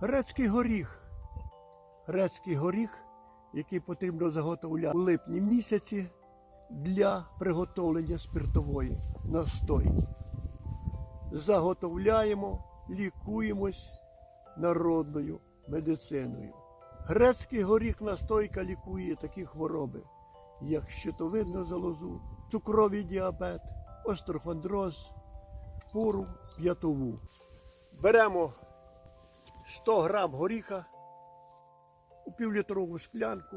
Грецький горіх. Грецький горіх, який потрібно заготовляти у липні місяці для приготовлення спиртової настойки. Заготовляємо, лікуємось народною медициною. Грецький горіх настойка лікує такі хвороби, як щитовидну залозу, цукровий діабет, острофондроз, пору п'ятову. Беремо 100 грам горіха у півлітрову склянку,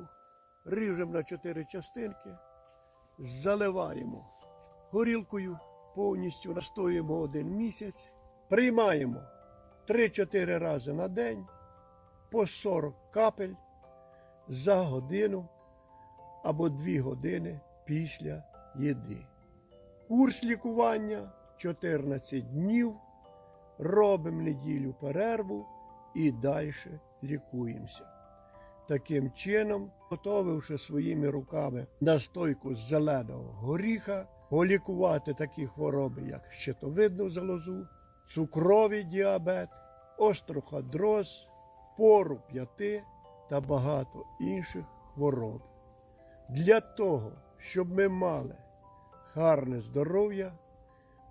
ріжемо на 4 частинки, заливаємо горілкою, повністю настоюємо один місяць, приймаємо 3-4 рази на день по 40 капель за годину або 2 години після їди. Курс лікування 14 днів. Робимо неділю перерву і далі лікуємося. Таким чином, готовивши своїми руками настойку з зеленого горіха, полікувати такі хвороби, як щитовидну залозу, цукровий діабет, остроходроз, пору п'яти та багато інших хвороб. Для того, щоб ми мали гарне здоров'я,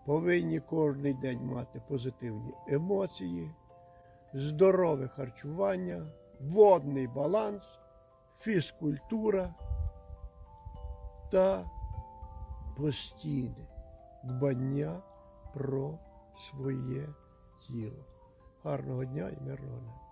повинні кожен день мати позитивні емоції, здорове харчування, водний баланс, фізкультура та постійне дбання про своє тіло. Гарного дня і мирного неба!